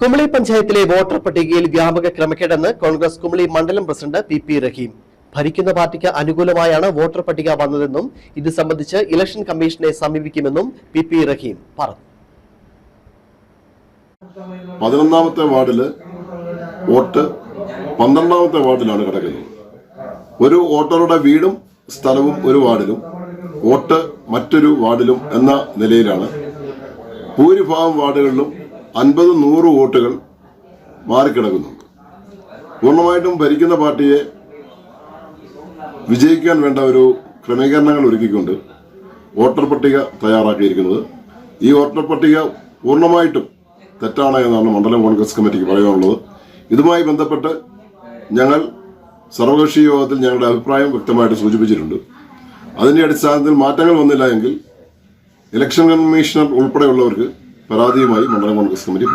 കുമളി പഞ്ചായത്തിലെ വോട്ടർ പട്ടികയിൽ വ്യാപക ക്രമക്കേടെന്ന് കോൺഗ്രസ് കുമളി മണ്ഡലം പ്രസിഡന്റ് പി പി റഹീം. ഭരിക്കുന്ന പാർട്ടിക്ക് അനുകൂലമായാണ് വോട്ടർ പട്ടിക വന്നതെന്നും ഇത് സംബന്ധിച്ച് ഇലക്ഷൻ കമ്മീഷനെ സമീപിക്കുമെന്നും പി പി റഹീം പറഞ്ഞു. പതിനൊന്നാമത്തെ വാർഡിൽ വോട്ട് പന്ത്രണ്ടാമത്തെ വാർഡിലാണ് കിടക്കുന്നത്. ഒരു വോട്ടറുടെ വീടും സ്ഥലവും ഒരു വാർഡിലും വോട്ട് മറ്റൊരു വാർഡിലും എന്ന നിലയിലാണ് ഭൂരിഭാഗം വാർഡുകളിലും അൻപത് നൂറ് വോട്ടുകൾ മാറിക്കിടക്കുന്നുണ്ട് പൂർണമായിട്ടും ഭരിക്കുന്ന പാർട്ടിയെ വിജയിക്കാൻ വേണ്ട ഒരു ക്രമീകരണങ്ങൾ ഒരുക്കിക്കൊണ്ട് വോട്ടർ പട്ടിക തയ്യാറാക്കിയിരിക്കുന്നത്. ഈ വോട്ടർ പട്ടിക പൂർണമായിട്ടും തെറ്റാണ് എന്നാണ് മണ്ഡലം കോൺഗ്രസ് കമ്മിറ്റിക്ക് പറയാനുള്ളത്. ഇതുമായി ബന്ധപ്പെട്ട് ഞങ്ങൾ സർവകക്ഷി യോഗത്തിൽ ഞങ്ങളുടെ അഭിപ്രായം വ്യക്തമായിട്ട് സൂചിപ്പിച്ചിട്ടുണ്ട്. അതിന്റെ അടിസ്ഥാനത്തിൽ മാറ്റങ്ങൾ വന്നില്ല എങ്കിൽ ഇലക്ഷൻ കമ്മീഷണർ ഉൾപ്പെടെയുള്ളവർക്ക് പരാതിയുമായി മണ്ഡലം കോൺഗ്രസ് കമ്മിറ്റി